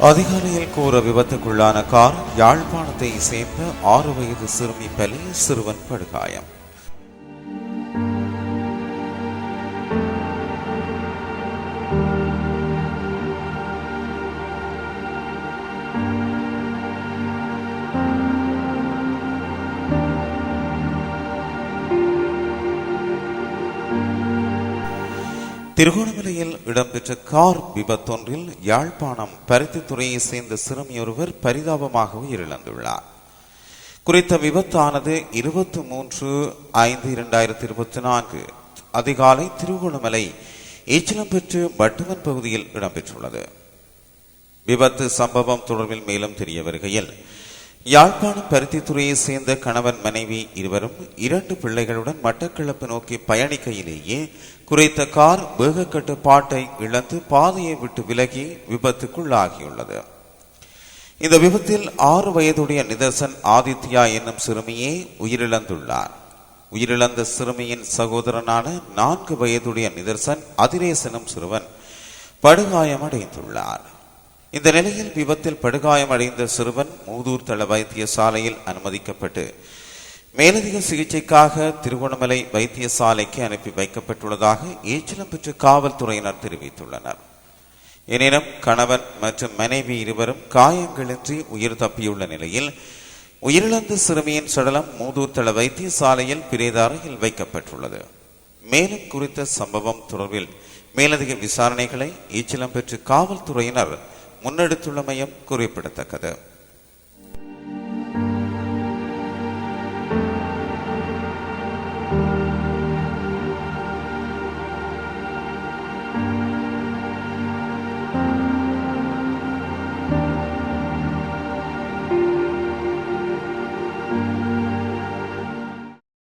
அதிகாலையில் கூற விபத்துக்குள்ளான கார் யாழ்ப்பாணத்தை சேர்ந்த ஆறு வயது சிறுமி பலி சிறுவன் படுகாயம். திருகோணமலையில் இடம்பெற்ற கார் விபத்தொன்றில் யாழ்ப்பாணம் பருத்தித்துறையை சேர்ந்த சிறுமியொருவர் பரிதாபமாக உயிரிழந்துள்ளார் குறித்த விபத்தானது இருபத்தி மூன்று ஐந்து இரண்டாயிரத்தி இருபத்தி நான்கு அதிகாலை திருகோணமலை ஈச்சலம்பெற்று வட்டுவன் பகுதியில் இடம்பெற்றுள்ளது. விபத்து சம்பவம் தொடர்பில் மேலும் தெரிய வருகையில் யாழ்ப்பாணம் பருத்தித்துறையை சேர்ந்த கணவன் மனைவி இருவரும் இரண்டு பிள்ளைகளுடன் மட்டக்களப்பு நோக்கி பயணிக்கையிலேயே குறைத்த கார் வேக கட்டுப்பாட்டை இழந்து பாதையை விட்டு விலகி விபத்துக்குள்ளாகியுள்ளது. இந்த விபத்தில் ஆறு வயதுடைய நிதர்சன் ஆதித்யா என்னும் சிறுமியே உயிரிழந்துள்ளார். உயிரிழந்த சிறுமியின் சகோதரனான நான்கு வயதுடைய நிதர்சன் அதிரேசனும் சிறுவன் படுகாயமடைந்துள்ளார். இந்த நிலையில் விபத்தில் படுகாயமடைந்த சிறுவன் மூதூர் தள வைத்தியசாலையில் அனுமதிக்கப்பட்டு மேலதிக சிகிச்சைக்காக திருகோணமலை வைத்தியசாலைக்கு அனுப்பி வைக்கப்பட்டுள்ளதாக ஏச்சலம் பெற்ற காவல்துறையினர் தெரிவித்துள்ளனர். எனினும் கணவன் மற்றும் மனைவி இருவரும் காயங்களின்றி உயிர் தப்பியுள்ள நிலையில் உயிரிழந்த சிறுமியின் சடலம் மூதூர் தள வைத்தியசாலையில் பிரேத அறையில் வைக்கப்பட்டுள்ளது. மேலும் குறித்த சம்பவம் தொடர்பில் மேலதிக விசாரணைகளை ஈச்சலம் பெற்று காவல்துறையினர் முன்னெடுத்துள்ளமையும் குறிப்பிடத்தக்கது.